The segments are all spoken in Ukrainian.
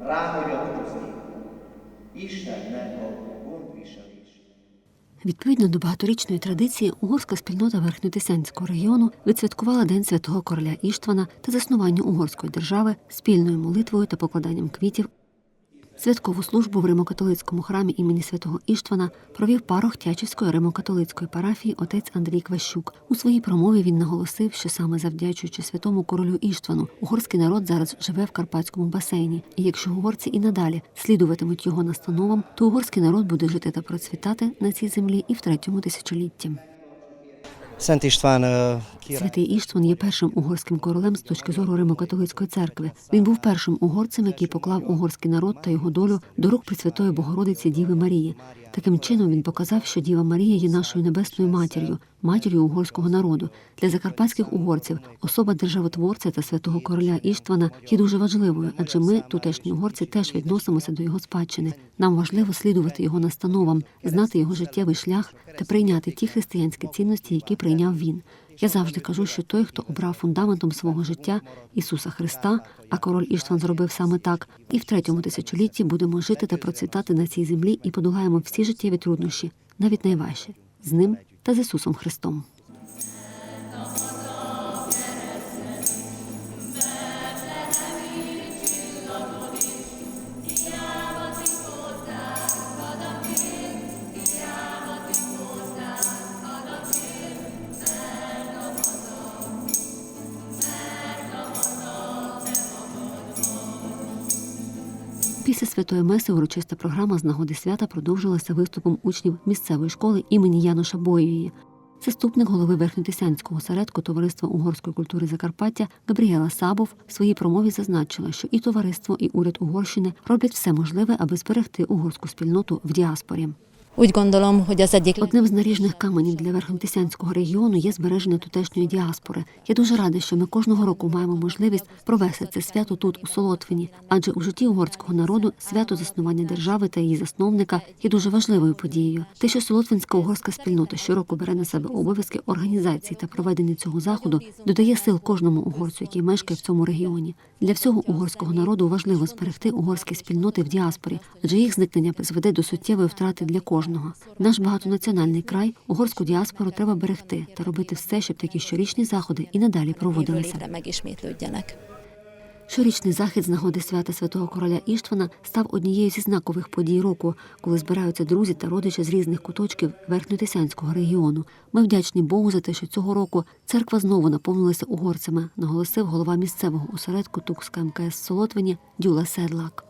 a gondviselés. Відповідно до багаторічної традиції, угорська спільнота Верхньотисянського регіону відсвяткувала День святого короля Іштвана та заснування угорської держави спільною молитвою та покладанням квітів. Святкову службу в Римокатолицькому храмі імені святого Іштвана провів парох Тячівської римокатолицької парафії отець Андрій Кващук. У своїй промові він наголосив, що саме завдячуючи святому королю Іштвану, угорський народ зараз живе в карпатському басейні. І якщо угорці і надалі слідуватимуть його настановам, то угорський народ буде жити та процвітати на цій землі і в третьому тисячолітті. Святий Іштван є першим угорським королем з точки зору Римо-католицької церкви. Він був першим угорцем, який поклав угорський народ та його долю до рук Пресвятої Богородиці Діви Марії. Таким чином він показав, що Діва Марія є нашою небесною матір'ю, матір'ю угорського народу. Для закарпатських угорців особа державотворця та святого короля Іштвана є дуже важливою, адже ми, тутешні угорці, теж відносимося до його спадщини. Нам важливо слідувати його настановам, знати його життєвий шлях та прийняти ті християнські цінності, які прийняв він. Я завжди кажу, що той, хто обрав фундаментом свого життя Ісуса Христа, а король Іштван зробив саме так, і в третьому тисячолітті будемо жити та процвітати на цій землі і подолаємо всі життєві труднощі, навіть найважчі, з ним та з Ісусом Христом. Після святої меси урочиста програма з нагоди свята продовжилася виступом учнів місцевої школи імені Януша Бойої. Заступник голови Верхньотисянського осередку Товариства угорської культури Закарпаття Габріела Сабов в своїй промові зазначила, що і товариство, і уряд Угорщини роблять все можливе, аби зберегти угорську спільноту в діаспорі. Úgy gondolom, hogy az egyik Одним з наріжних каменів для Верхньотисянського регіону є збереження тутешньої діаспори. Я дуже рада, що ми кожного року маємо можливість провести це свято тут, у Солотвині, адже у житті угорського народу свято заснування держави та її засновника є дуже важливою подією. Те, що Солотвинська угорська спільнота щороку бере на себе обов'язки організації та проведення цього заходу, додає сил кожному угорцю, який мешкає в цьому регіоні. Для всього угорського народу важливо зберегти угорські спільноти в діаспорі, адже їх зникнення призведе до суттєвої втрати для кожного. Наш багатонаціональний край, угорську діаспору треба берегти та робити все, щоб такі щорічні заходи і надалі проводилися. Щорічний захід з нагоди свята святого короля Іштвана став однією зі знакових подій року, коли збираються друзі та родичі з різних куточків верхньотисянського регіону. Ми вдячні Богу за те, що цього року церква знову наповнилася угорцями, наголосив голова місцевого осередку Тукська МКС Солотвині Дюла Седлак.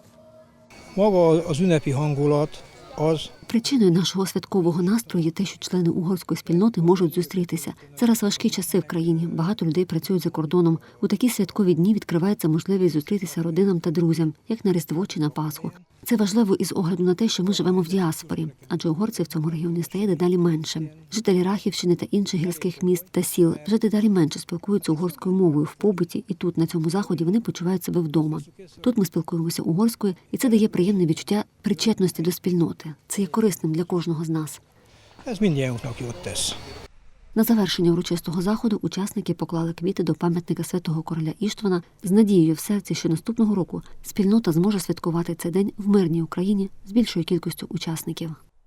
Az ünnepi hangulat az, Причиною нашого святкового настрою є те, що члени угорської спільноти можуть зустрітися. Зараз важкі часи в країні. Багато людей працюють за кордоном. У такі святкові дні відкривається можливість зустрітися родинам та друзям, як на Різдво чи на Пасху. Це важливо із огляду на те, що ми живемо в діаспорі, адже угорців в цьому регіоні стає дедалі менше. Жителі Рахівщини та інших гірських міст та сіл вже дедалі менше спілкуються угорською мовою в побуті, і тут на цьому заході вони почувають себе вдома. Тут ми спілкуємося угорською, і це дає приємне відчуття причетності до спільноти. Це є корисним для кожного з нас. На завершення урочистого заходу учасники поклали квіти до пам'ятника святого короля Іштвана з надією в серці, що наступного року спільнота зможе святкувати цей день в мирній Україні з більшою кількістю учасників.